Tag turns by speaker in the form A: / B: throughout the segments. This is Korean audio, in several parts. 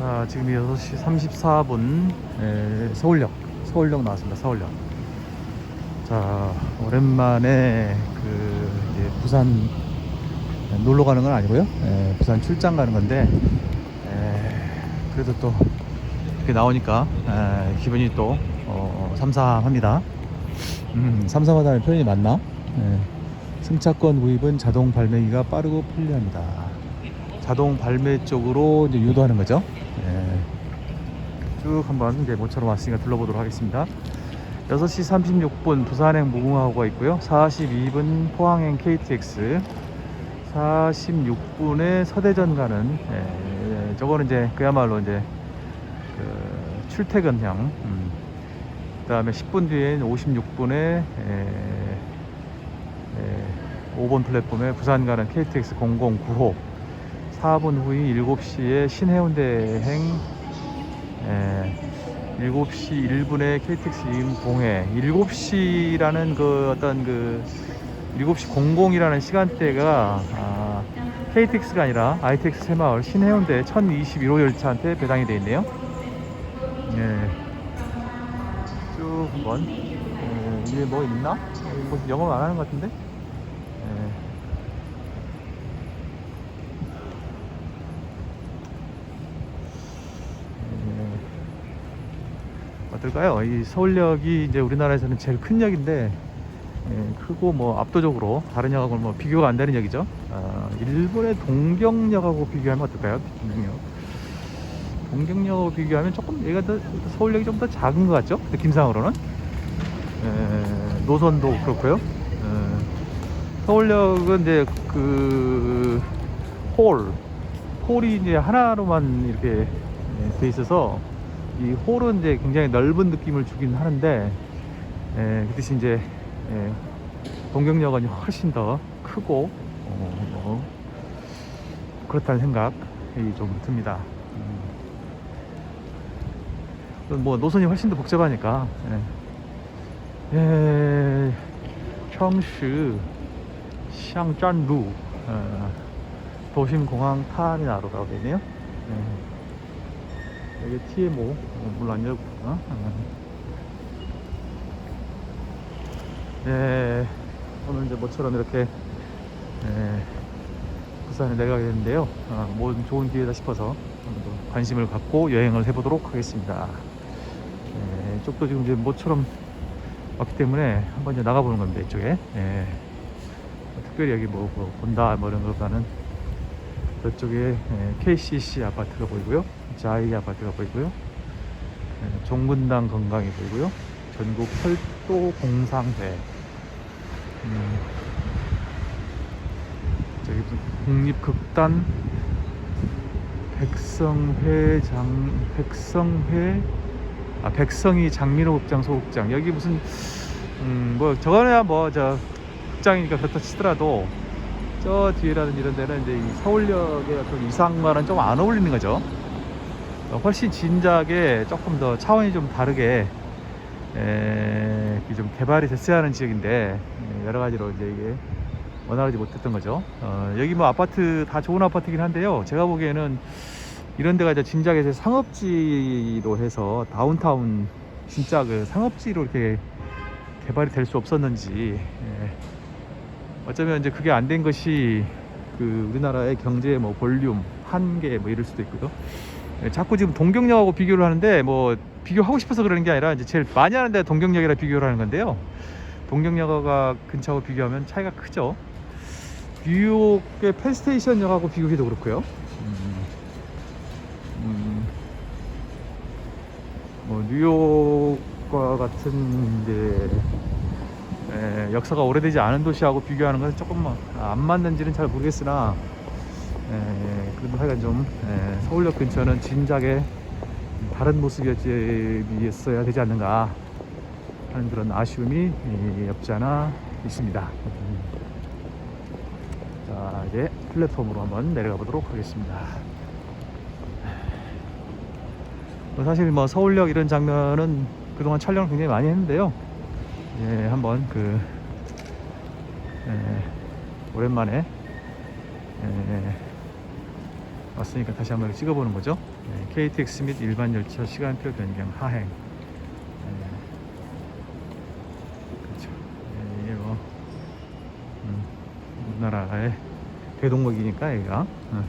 A: 자, 지금 6시 34분 서울역 서울역 나왔습니다. 서울역. 자, 오랜만에 그 부산 놀러 가는 건 아니고요. 에, 부산 출장 가는 건데 에, 그래도 또 이렇게 나오니까 에, 기분이 또 어, 삼삼합니다. 음, 삼삼하다는 표현이 맞나? 에, 승차권 구입은 자동 발매기가 빠르고 편리합니다. 자동 발매 쪽으로 이제 유도하는 거죠. 예. 쭉 한번 이제 모처럼 왔으니까 둘러보도록 하겠습니다. 6시 36분 부산행 무궁화호가 있고요. 42분 포항행 KTX, 46분에 서대전 가는 예, 예, 저거는 이제 그야말로 이제 그 출퇴근형. 음. 그 다음에 10분 뒤엔 56분에 예, 예, 5번 플랫폼에 부산 가는 KTX 009호 4분 후인 7시에 신해운대행 에, 7시 1분에 KTX 임봉해 7시라는 그 어떤 그 7시 00이라는 시간대가 아, KTX가 아니라 ITX 새마을 신해운대 1021호 열차한테 배당이 되어 있네요. 네. 쭉 한번 에, 위에 뭐 있나? 뭐 영업 안 하는 것 같은데? 예. 어떨까요? 이 서울역이 이제 우리나라에서는 제일 큰 역인데 예, 크고 뭐 압도적으로 다른 역하고는 뭐 비교가 안 되는 역이죠. 아, 일본의 동경역하고 비교하면 어떨까요? 동경역. 동경역하고 비교하면 조금 얘가 더 서울역이 좀 더 작은 것 같죠? 느낌상으로는. 예, 노선도 그렇고요. 예, 서울역은 이제 그 홀, 홀이 이제 하나로만 이렇게 예, 돼 있어서 이 홀은 이제 굉장히 넓은 느낌을 주긴 하는데 예, 그 대신 이제 예, 동경역은 훨씬 더 크고 어, 뭐 그렇다는 생각이 좀 듭니다. 음. 뭐 노선이 훨씬 더 복잡하니까. 예. 예, 청시 샹짠루 어, 도심공항 타미나로라고 되어 있네요. 예. 여기 TMO 어, 물론 안 열었구나. 어. 예, 오늘 이제 모처럼 이렇게 예, 부산에 내려가게 됐는데요. 어, 뭐 좋은 기회다 싶어서 관심을 갖고 여행을 해보도록 하겠습니다. 예, 이쪽도 지금 이제 모처럼 왔기 때문에 한번 이제 나가보는 겁니다. 이쪽에. 예. 뭐 특별히 여기 뭐, 뭐 본다 뭐 이런 것보다는 저쪽에 예, KCC 아파트가 보이고요. 자이 아파트가 보이고요. 예, 종근당 건강이 보이고요. 전국 철도 공상회. 음, 저기 무슨 국립극단 백성회 장 백성회 아 백성이 장민호 극장 소극장 여기 무슨 음뭐 저거야 뭐저 극장이니까 그렇다 치더라도 저 뒤에라든지 이런 데는 이제 이 서울역의 어떤 이상과는 좀 안 어울리는 거죠. 어, 훨씬 진작에 조금 더 차원이 좀 다르게 에, 이좀 개발이 됐어야 하는 지역인데 에, 여러 가지로 이제 이게 원활하지 못했던 거죠. 어, 여기 뭐 아파트 다 좋은 아파트긴 한데요. 제가 보기에는 이런 데가 이제 진작에 이제 상업지로 해서 다운타운 진짜 그 상업지로 이렇게 개발이 될 수 없었는지 예. 어쩌면 이제 그게 안 된 것이 그 우리나라의 경제 뭐 볼륨 한계 뭐 이럴 수도 있고요. 예, 자꾸 지금 동경역하고 비교를 하는데 뭐 비교하고 싶어서 그러는 게 아니라 이제 제일 많이 하는 데 동경역이랑 비교를 하는 건데요. 동경역과 근처하고 비교하면 차이가 크죠. 뉴욕의 펜스테이션역하고 비교해도 그렇고요. 음, 음, 뭐 뉴욕과 같은 이제 에, 역사가 오래되지 않은 도시하고 비교하는 것은 조금 뭐안 맞는지는 잘 모르겠으나 에, 그래도 하여간 좀 에, 서울역 근처는 진작에 다른 모습이었어야 되지 않는가 하는 그런 아쉬움이 이, 없지 않아 있습니다. 자 이제 플랫폼으로 한번 내려가 보도록 하겠습니다. 뭐 사실 뭐 서울역 이런 장면은 그동안 촬영을 굉장히 많이 했는데요. 예, 한번 그 예, 오랜만에 예, 왔으니까 다시 한번 찍어보는 거죠. 네, KTX 및 일반 열차 시간표 변경 하행. 네. 그렇죠. 네, 뭐 음, 우리나라의 대동맥이니까 얘가. 어.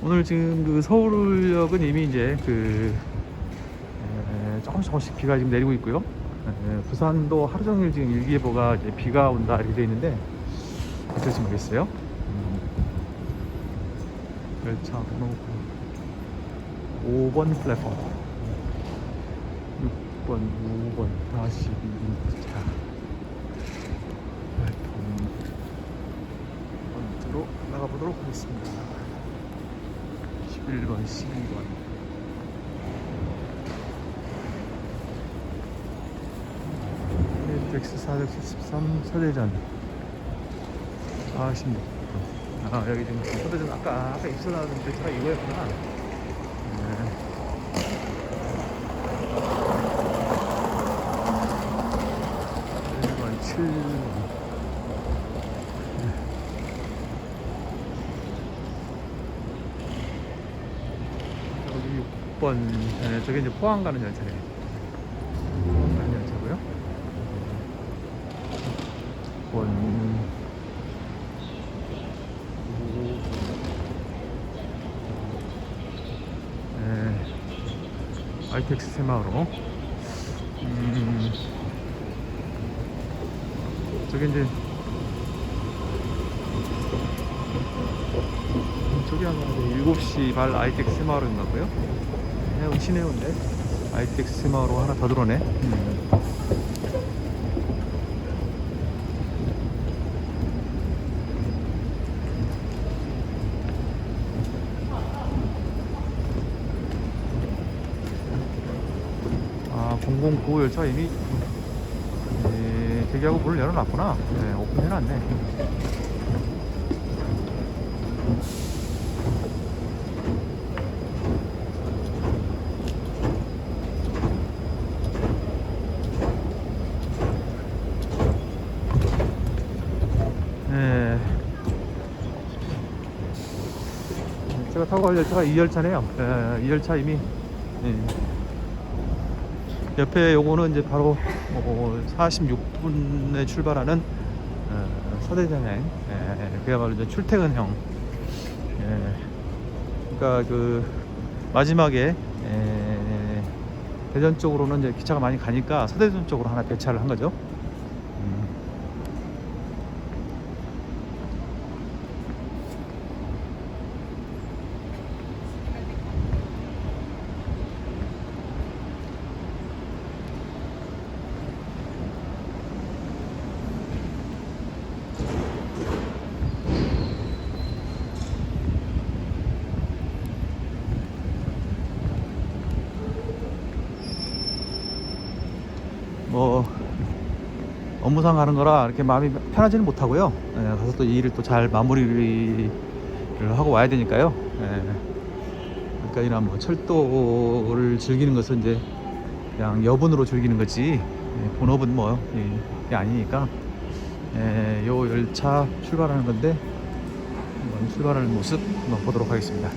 A: 오늘 지금 그 서울역은 이미 이제 그 에, 조금씩 조금씩 비가 지금 내리고 있고요. 에, 부산도 하루 종일 지금 일기예보가 이제 비가 온다 이렇게 돼 있는데 어떨지 모르겠어요. 음. 열차 번호 5번 플랫폼. 6번, 5번, 42차 플랫폼 번트로 나가보도록 하겠습니다. 11번, 12번. KTX 473 서대전. 46분 아 여기 지금 서대전 아까 아까 입서 나왔는데 차가 이거였구나. 네. 일번 7번 여기 6번. 네, 저게 이제 포항 가는 열차네 포항 가는 열차고요 6번 네, ITX 새마을로. 음, 저게 이제 저기 아마 7시 발 ITX 새마을인가 고요. 해운 시내운데? ITX 새마을로 하나 더 들어오네. 음. 아, 009 열차 이미 예, 대기하고 문을 열어놨구나. 네, 오픈해놨네. 네. 제가 타고 갈 열차가 이 열차네요. 예, 이 열차 이미 예. 옆에 요거는 이제 바로 어, 46분에 출발하는 어, 서대전행. 예, 그야말로 이제 출퇴근형. 예, 그러니까 그 마지막에 예, 대전 쪽으로는 이제 기차가 많이 가니까 서대전 쪽으로 하나 배차를 한 거죠. 음. 뭐 업무상 가는 거라 이렇게 마음이 편하지는 못하고요. 예, 가서 또 이 일을 또 잘 마무리를 하고 와야 되니까요. 예. 그러니까 이나 뭐 철도를 즐기는 것은 이제 그냥 여분으로 즐기는 거지 예, 본업은 뭐 예, 이게 아니니까 예, 요 열차 출발하는 건데 출발하는 모습 한번 보도록 하겠습니다.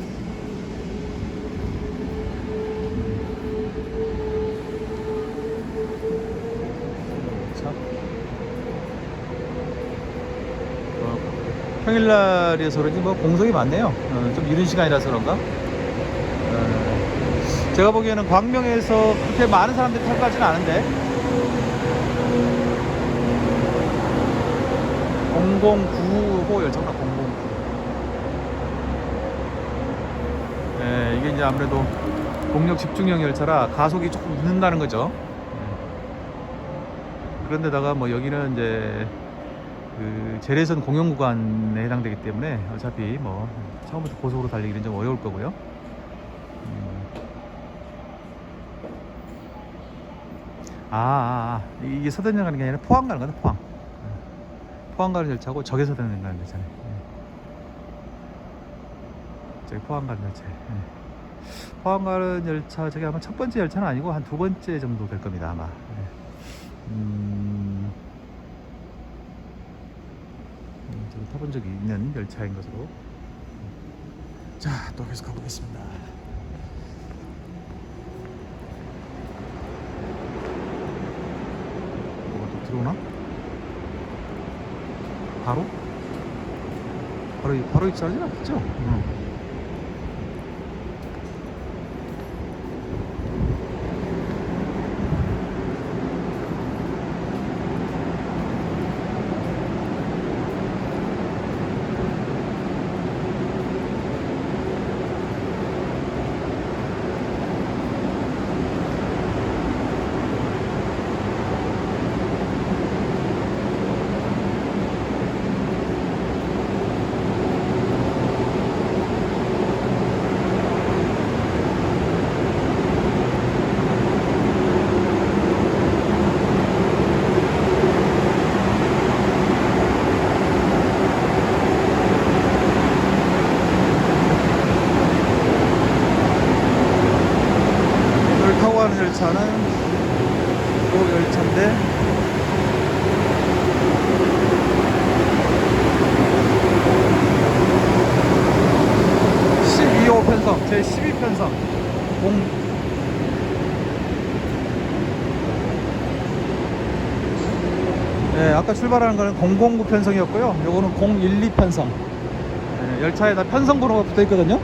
A: 자. 어, 평일날이어서 그런지 뭐 공석이 많네요. 어, 좀 이른 시간이라서 그런가? 어, 제가 보기에는 광명에서 그렇게 많은 사람들이 탈 것 같지는 않은데. 009호 열차구나, 009. 네, 이게 이제 아무래도 동력 집중형 열차라 가속이 조금 늦는다는 거죠. 그런데다가 뭐 여기는 이제 그 재래선 공영 구간에 해당되기 때문에 어차피 뭐 처음부터 고속으로 달리기는 좀 어려울 거고요. 음. 아, 아, 아, 이게 서대전 가는 게 아니라 포항 가는 거다 포항. 음. 포항 가는 열차고 저기 서대전 가는 열차네. 예. 저기 포항 가는 열차. 예. 포항 가는 열차 저기 아마 첫 번째 열차는 아니고 한 두 번째 정도 될 겁니다 아마. 예. 음, 제가 타본 적이 있는 열차인 것으로 자 또 계속 가보겠습니다 뭐가 또 들어오나? 바로? 바로, 바로 입사하진 않겠죠? 응. 제 12편성 공 네, 아까 출발하는 거는 009 편성이었고요. 요거는 012 편성. 네, 열차에다 편성 번호가 붙어 있거든요. 네.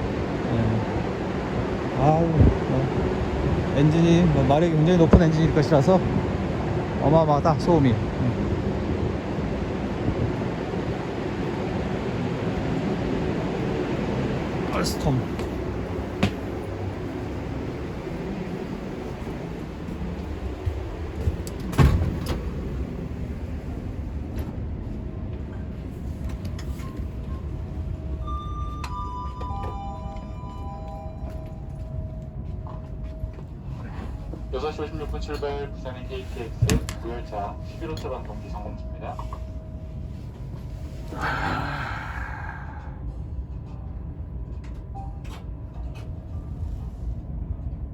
A: 아우, 뭐, 엔진이 뭐 마력이 굉장히 높은 엔진일 것이라서 어마어마하다 소음이. 음. 알스톰.
B: 여섯 시 56분 출발 부산행 KTX 9열차 11호차방 동기 점검 중입니다.